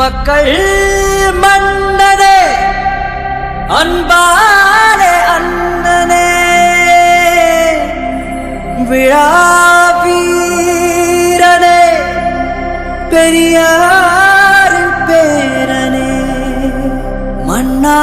மக்கள் மன்னனே அன்பாலே அண்ணனே. விழா வீரனே பெரியார் பேரனே. மன்னா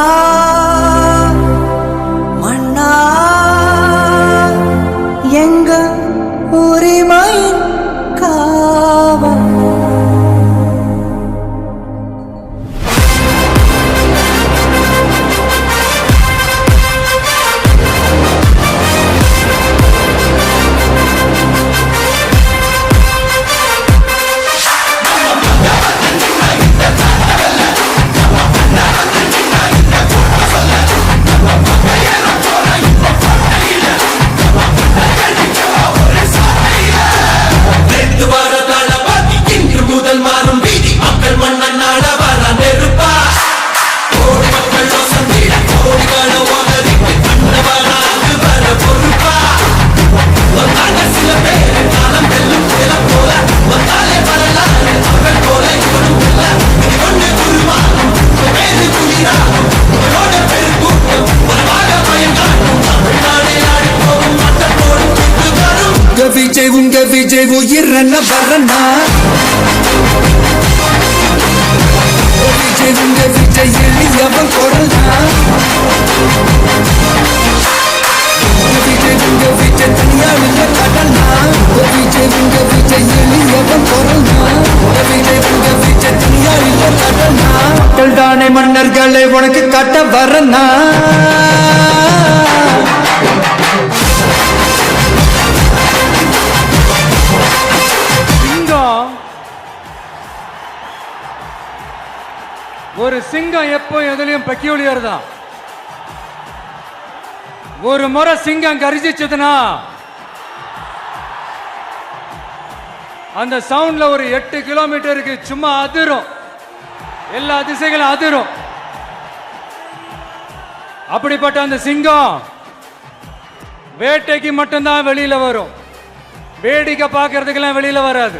விஜய் உயிரன வரனா விஜய் உங்க விஜய் எளியவன் குரல் உங்க விஜய் உங்க விஜய் தனியாளிய கடனா விஜய் உங்க விஜய் எளியவன் குரல்னா விஜய் உங்க விஜய் தனியாளிய கடனா மக்கள் தானே மன்னர்களை உனக்கு கட்ட வரனா ஒரு சிங்கம் எப்போ எதுலையும் பெக்யூலியர் தான் ஒரு முறை சிங்கம் கரிசிச்சதுன்னா அந்த சவுண்ட்ல ஒரு எட்டு கிலோமீட்டருக்கு சும்மா அதிரும். எல்லா திசைகளும் அதிரும். அப்படிப்பட்ட அந்த சிங்கம் வேட்டைக்கு மட்டும்தான் வெளியில வரும். வேடிக்கை பார்க்கறதுக்கெல்லாம் வெளியில வராது.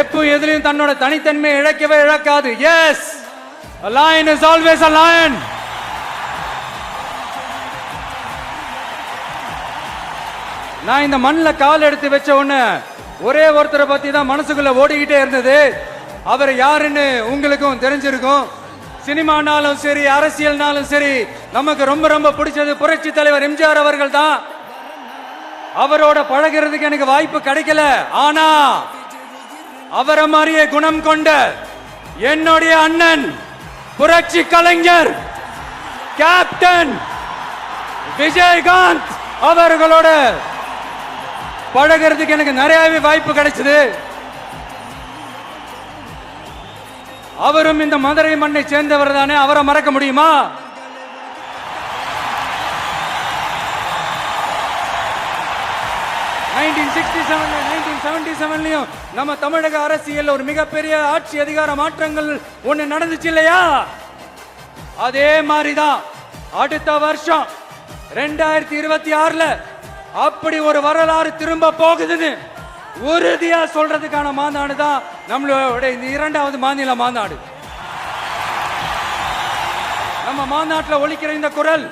எப்போ எதிலையும் தன்னோட தனித்தன்மையை இழக்கவே இழக்காது. Yes lion is always a lion. நான் இந்த மண்ணில் கால் எடுத்து வச்ச உடனே ஒரே ஒருத்தரை பத்தி தான் மனசுக்குள்ள ஓடிக்கிட்டே இருந்தது. அவர் யாருன்னு உங்களுக்கும் தெரிஞ்சிருக்கும். சினிமானாலும் சரி அரசியல்னாலும் சரி நமக்கு ரொம்ப ரொம்ப பிடிச்சது புரட்சி தலைவர் எம்ஜிஆர் அவர்கள் தான். அவரோட பழகிறதுக்கு எனக்கு வாய்ப்பு கிடைக்கல. ஆனா அவரை மாதிரியே குணம் கொண்ட என்னுடைய அண்ணன் புரட்சி கலைஞர் கேப்டன் விஜயகாந்த் அவர்களோட பழகிறதுக்கு எனக்கு நிறையவே வாய்ப்பு கிடைச்சது. அவரும் இந்த மதுரை மண்ணை சேர்ந்தவர் தானே அவரை மறக்க முடியுமா? நைன்டீன் சிக்ஸ்டி செவன்ல செவன்டி செவன்லயும் நம்ம தமிழக அரசியல் ஒரு மிகப்பெரிய ஆட்சி அதிகார மாற்றங்கள் ஒண்ணு நடந்துச்சு இல்லையா? அதே மாதிரிதான் அடுத்த வருஷம் ரெண்டாயிரத்தி இருபத்தி ஆறுல அப்படி ஒரு வரலாறு திரும்ப போகுதுன்னு உறுதியா சொல்றதுக்கான மாநாடு தான் நம்மளோட இந்த இரண்டாவது மாநில மாநாடு நம்ம மாநாட்டில் ஒழிக்கிற இந்த குரல்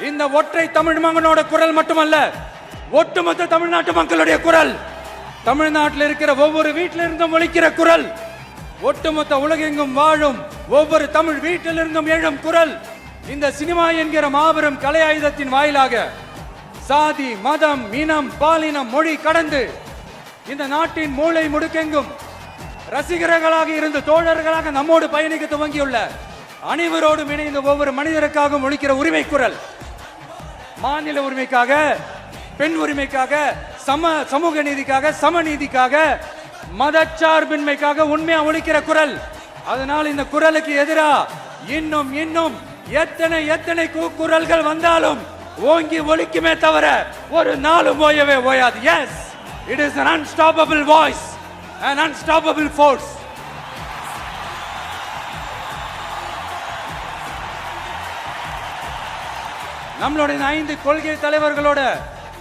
இந்த ஒற்றை தமிழ் மகனோட குரல் மட்டுமல்ல ஒட்டுமொத்த தமிழ்நாட்டு மக்களுடைய குரல். தமிழ்நாட்டில் இருக்கிற ஒவ்வொரு வீட்டிலிருந்தும் இருந்தும் ஒலிக்கிற குரல் ஒட்டுமொத்த உலகெங்கும் வாழும் ஒவ்வொரு தமிழ் வீட்டிலிருந்தும் எழும் குரல் இந்த சினிமா என்கிற மாபெரும் கலை ஆயுதத்தின் வாயிலாக சாதி மதம் இனம் பாலினம் மொழி கடந்து இந்த நாட்டின் மூளை முடுக்கெங்கும் ரசிகர்களாக இருந்து தோழர்களாக நம்மோடு பயணிக்க துவங்கியுள்ள அனைவரோடும் இணைந்து ஒவ்வொரு மனிதருக்காகவும் ஒழிக்கிற உரிமை குரல் மாநில உரிமைக்காக பெண் உரிமைக்காக சம சமூக நீதிக்காக சமநீதிக்காக மதச்சார்பின்மைக்காக உண்மையா ஒழிக்கிற குரல். அதனால் இந்த குரலுக்கு எதிரா இன்னும் இன்னும் எத்தனை எத்தனை குரல்கள் வந்தாலும் ஓங்கி ஒழிக்குமே தவிர ஒரு நாளும் ஓயவே ஓயாது. Yes it is an voice voice an unstoppable force நம்மளுடைய ஐந்து கொள்கை தலைவர்களோட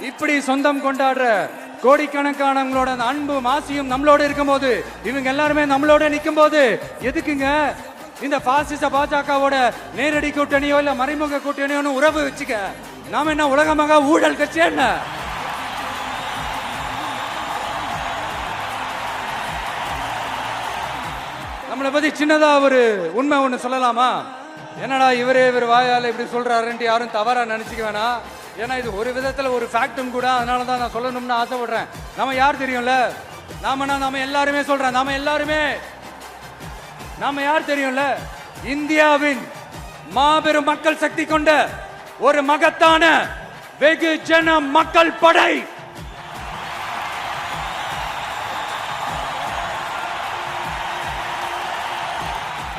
இப்படி சொந்தம் கொண்டாடுற கோடிக்கணக்கானவங்களோட அந்த அன்பு மாசியும் நம்மளோட இருக்கும்போது இவங்க எல்லாருமே நம்மளோட நிற்கும் போது எதுக்குங்க இந்த பாசிச பாஜகவோட நேரடி கூட்டணியோ இல்ல மறைமுக கூட்டணியோன்னு உறவு வச்சுக்க? நாம என்ன உலகமாக ஊழல் கட்சி என்ன? நம்மளை பத்தி சின்னதா ஒரு உண்மை ஒண்ணு சொல்லலாமா? என்னடா இவரே இவர் வாயால் இப்படி சொல்றாருன்ட்டு யாரும் தவறா நினைச்சுக்க வேணாம். ஏன்னா இது ஒரு விதத்தில் ஒரு ஃபேக்டும் கூட அதனால தான் நான் சொல்லணும்னு ஆசைப்படுறேன். நம்ம யார் தெரியும்ல? நாமனா நாம எல்லாருமே சொல்றேன். நாம எல்லாருமே நாம யார் தெரியும்ல? இந்தியாவின் மாபெரும் மக்கள் சக்தி கொண்ட ஒரு மகத்தான வெகு ஜன மக்கள் படை.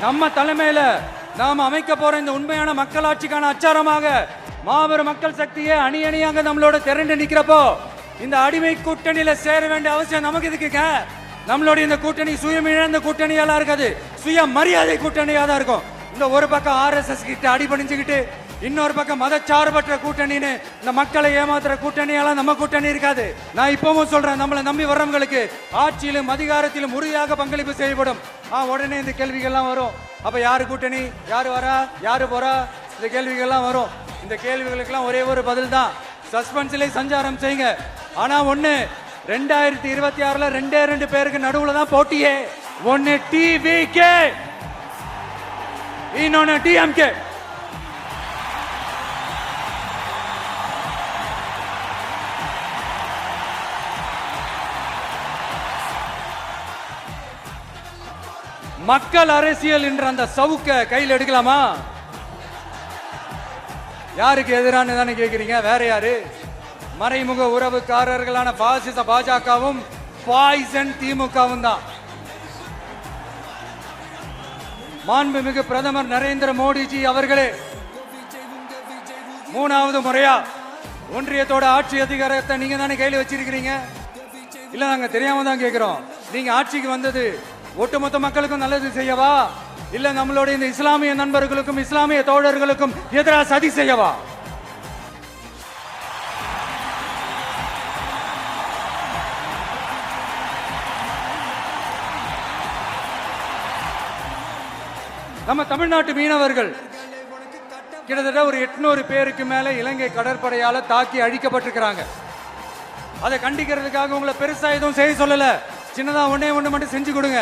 நம்ம தலைமையில நாம் அமைக்க போற இந்த உண்மையான மக்களாட்சிக்கான அச்சாரமாக மாபெரும் மக்கள் சக்தியை அணி அணியாக நம்மளோட திரண்டு நிக்கிறப்போ இந்த அடிமை கூட்டணியில சேர வேண்டிய அவசியம் நமக்கு இதுக்குங்க நம்மளுடைய இந்த கூட்டணி சுயமிழந்த கூட்டணியெல்லாம் இருக்காது. சுய மரியாதை கூட்டணியா தான் இருக்கும். இந்த ஒரு பக்கம் ஆர்எஸ்எஸ் கிட்ட அடிபணிஞ்சுக்கிட்டு இன்னொரு பக்கம் மதச்சார்பற்ற கூட்டணின்னு இந்த மக்களை ஏமாத்துற கூட்டணியெல்லாம் நம்ம கூட்டணி இருக்காது. நான் இப்பவும் சொல்றேன் நம்மளை நம்பி வர்றவங்களுக்கு ஆட்சியிலும் அதிகாரத்திலும் உறுதியாக பங்களிப்பு செய்யப்படும். ஆ உடனே இந்த கேள்விகள்லாம் வரும். அப்ப யாரு கூட்டணி? யாரு வரா? யாரு போறா? இந்த கேள்விகள்லாம் வரும். இந்த கேள்விகளுக்கெல்லாம் ஒரே ஒரு பதில் தான் சஸ்பென்ஸ்ல சஞ்சாரம் செய்யுங்க. ஆனா ஒண்ணு ரெண்டாயிரத்தி இருபத்தி ஆறுல ரெண்டே ரெண்டு பேருக்கு நடுவுல தான் போட்டியே. ஒன்னு டிவிகே இன்னொன்னு டிஎம்கே மக்கள் அரசியல் என்ற அந்த சவுக்க கையில் எடுக்கலாமா? யாருக்கு எதிரானு தானே கேட்குறீங்க வேற யாரு? மறைமுக உறவுக்காரர்களான பாசிச பாஜகவும் பாய்சன் திமுகவும் தான். மாண்புமிகு பிரதமர் நரேந்திர மோடிஜி அவர்களே மூணாவது முறையா ஒன்றியத்தோட ஆட்சி அதிகாரத்தை நீங்க தானே கையில் வச்சிருக்கிறீங்க? இல்ல நாங்க தெரியாம தான் கேட்கிறோம் நீங்க ஆட்சிக்கு வந்தது ஒட்டுமொத்த மக்களுக்கும் நல்லது செய்யவா? இல்ல நம்மளுடைய இந்த இஸ்லாமிய நண்பர்களுக்கும் இஸ்லாமிய தோழர்களுக்கும் எதிராக சதி செய்யவா? நம்ம தமிழ்நாட்டு மீனவர்கள் கிட்டத்தட்ட ஒரு எட்நூறு பேருக்கு மேல இலங்கை கடற்படையால தாக்கி அழிக்கப்பட்டிருக்கிறாங்க. அதை கண்டிக்கிறதுக்காக உங்களை பெருசா எதுவும் செய்ய சொல்லல. சின்னதா ஒன்னே ஒண்ணு மட்டும் செஞ்சு கொடுங்க.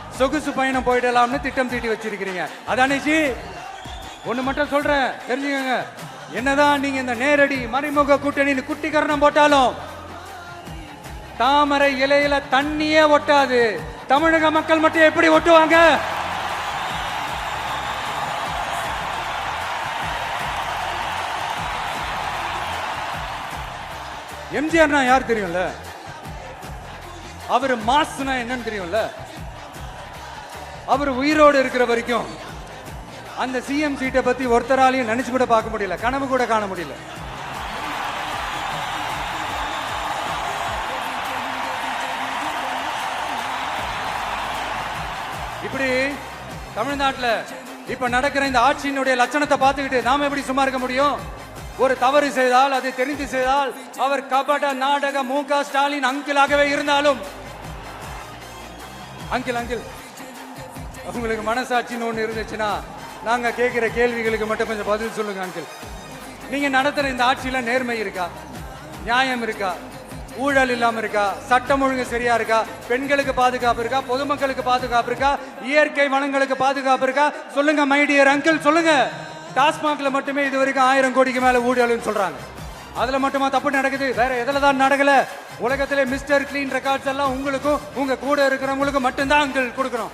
சொகுசு பயணம் போயிடலாம்னு திட்டம் தீட்டி வச்சிருக்கிறீங்க. அதானே ஜி ஒண்ணு மட்டும் சொல்றேன் தெரிஞ்சுக்கோங்க. என்னதான் நீங்க இந்த நேரடி மறைமுக கூட்டணின்னு குட்டிக்கரணம் போட்டாலும் தாமரை இலையில தண்ணியே ஒட்டாது. தமிழக மக்கள் மட்டும் எப்படி ஒட்டுவாங்க? எம்ஜிஆர்னா யார் தெரியும்ல? அவர் மாஸ்னா என்னன்னு தெரியும்ல? அவர் உயிரோடு இருக்கிற வரைக்கும் அந்த சிஎம் சீட்டை பத்தி ஒருத்தராலையும் நினைச்சு கூட பார்க்க முடியல கனவு கூட காண முடியல. இப்படி தமிழ்நாட்டில் இப்ப நடக்கிற இந்த ஆட்சியினுடைய லட்சணத்தை பார்த்துக்கிட்டு நாம எப்படி சும்மா இருக்க முடியும்? ஒரு தவறு செய்தால் அதை தெரிந்து செய்தால் அவர் கபட நாடக மு க ஸ்டாலின் அங்கிளாகவே இருந்தாலும் அங்கிள் அங்கிள். உங்களுக்கு மனசாட்சின்னு ஒன்று இருந்துச்சுன்னா நாங்கள் கேட்குற கேள்விகளுக்கு மட்டும் கொஞ்சம் பதில் சொல்லுங்க அங்கிள் நீங்கள் நடத்துகிற இந்த ஆட்சியில் நேர்மை இருக்கா? நியாயம் இருக்கா? ஊழல் இல்லாமல் இருக்கா? சட்டம் ஒழுங்கு சரியா இருக்கா? பெண்களுக்கு பாதுகாப்பு இருக்கா? பொதுமக்களுக்கு பாதுகாப்பு இருக்கா? இயற்கை வளங்களுக்கு பாதுகாப்பு இருக்கா? சொல்லுங்க மைடியர் அங்கிள் சொல்லுங்க. டாஸ்மாக்ல மட்டுமே இது வரைக்கும் ஆயிரம் கோடிக்கு மேல ஊழல்னு சொல்றாங்க. அதுல மட்டுமா தப்பு நடக்குது? வேற எதுல தான் நடக்கல? உலகத்திலே மிஸ்டர் கிளீன் ரெக்கார்ட்ஸ் எல்லாம் உங்களுக்கும் உங்க கூட இருக்கிறவங்களுக்கும் மட்டும்தான் அங்கிள் கொடுக்குறோம்.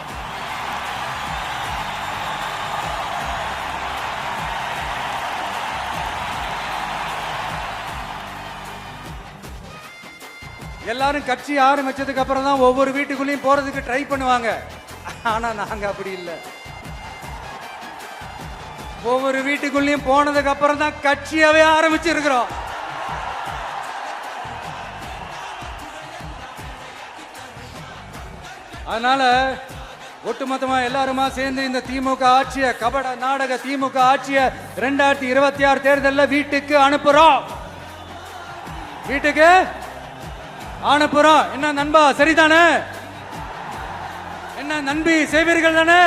எல்லாரும் கட்சி ஆரம்பிச்சதுக்கு அப்புறம் தான் ஒவ்வொரு வீட்டுக்குள்ளேயும் போறதுக்கு ட்ரை பண்ணுவாங்க. ஆனா நாங்க அப்படி இல்லை. ஒவ்வொரு வீட்டுக்குள்ளேயும் போனதுக்கு அப்புறம் தான் கட்சியாவே ஆரம்பிச்சிருக்கிறோம். அதனால ஒட்டுமொத்தமா எல்லாருமா சேர்ந்து இந்த திமுக ஆட்சிய கபட நாடக திமுக ஆட்சிய ரெண்டாயிரத்தி இருபத்தி ஆறு தேர்தலில் வீட்டுக்கு அனுப்புறோம். வீட்டுக்கு அனுப்புறோம் என்ன நண்பா சரிதானே? என்ன நண்பி செய்வீர்கள் தானே?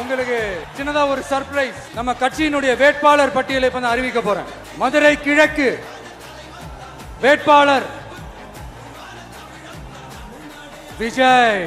உங்களுக்கு சின்னதா ஒரு சர்ப்ரைஸ் நம்ம கட்சியினுடைய வேட்பாளர் பட்டியலை இப்ப நான் அறிவிக்க போறேன். மதுரை கிழக்கு வேட்பாளர் விஜய்.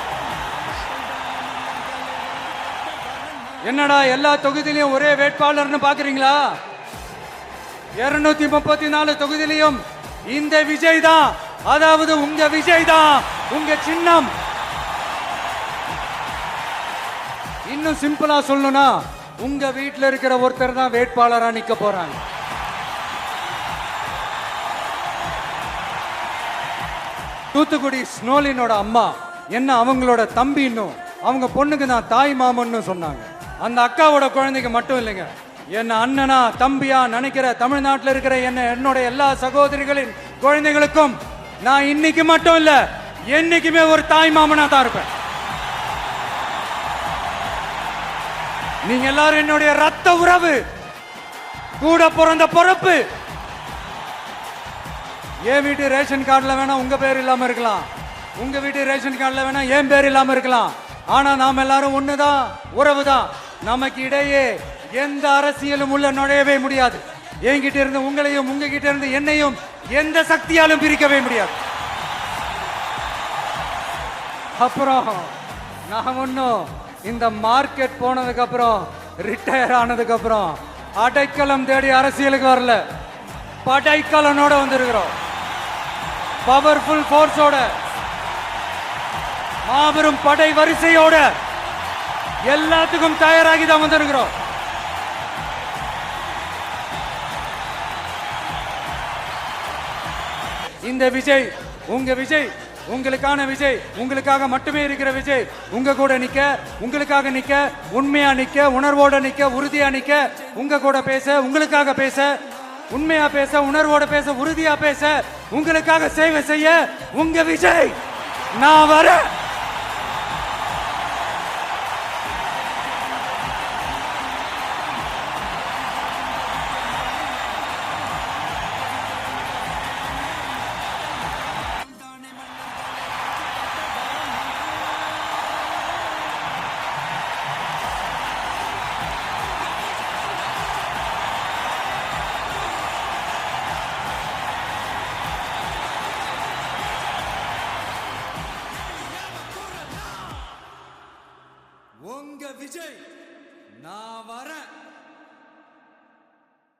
என்னடா எல்லா தொகுதியிலையும் ஒரே வேட்பாளர்னு பாக்குறீங்களா? இருநூத்தி முப்பத்தி நாலு தொகுதியிலையும் இந்த விஜய் தான் அதாவது உங்க விஜய் தான் உங்க சின்னம். இன்னும் சிம்பிளா சொல்லணும்னா உங்க வீட்டில் இருக்கிற ஒருத்தர் தான் வேட்பாளரா நிக்க போறாங்க. தூத்துக்குடி ஸ்னோலினோட அம்மா என்ன அவங்களோட தம்பின்னும் அவங்க பொண்ணுக்கு நான் தாய் மாமன்னு சொன்னாங்க. அந்த அக்காவோட குழந்தைக்கு மட்டும் இல்லைங்க. என்ன அண்ணனா தம்பியா நினைக்கிற தமிழ்நாட்டில் இருக்கிற என்ன என்னுடைய எல்லா சகோதரிகளின் குழந்தைகளுக்கும் நான் இன்னைக்கு மட்டும் இல்ல என்னைக்குமே ஒரு தாய் மாமனா தான் இருப்பேன். நீங்க எல்லாரும் என்னுடைய ரத்த உறவு கூட பிறந்த பொறப்பு. என் வீட்டு ரேஷன் கார்டில் வேணா உங்க பேர் இல்லாம இருக்கலாம். உங்க வீட்டு ரேஷன் கார்டில் வேணா என் பேர் இல்லாம இருக்கலாம். ஆனா நாம் எல்லாரும் ஒண்ணுதான் உறவுதான். நமக்கு இடையே எந்த அரசியலும் உள்ள நுழையவே முடியாது. என்கிட்ட இருந்து உங்களையும் உங்ககிட்ட இருந்து என்னையும் எந்த சக்தியாலும் பிரிக்கவே முடியாது. அப்புறம் நான் ஒன்றும் இந்த மார்க்கெட் போனதுக்கு அப்புறம் ரிட்டையர் ஆனதுக்கு அப்புறம் அடைக்கலம் தேடி அரசியலுக்கு வரல. படைக்கலனோட வந்திருக்கிறோம். பவர்ஃபுல் போர்ஸோட மாபெரும் படை வரிசையோட எல்லாத்துக்கும் தயாராகி தான் வந்திருக்கிறோம். இந்த விஜய் உங்க விஜய் உங்களுக்கான விஜய் உங்களுக்காக மட்டுமே இருக்கிற விஜய் உங்க கூட நிக்க உங்களுக்காக நிக்க உண்மையா நிக்க உணர்வோட நிக்க உறுதியா நிக்க உங்க கூட பேச உங்களுக்காக பேச உண்மையா பேச உணர்வோட பேச உறுதியா பேச உங்களுக்காக சேவை செய்ய உங்க விஜய் நான் வரேன்.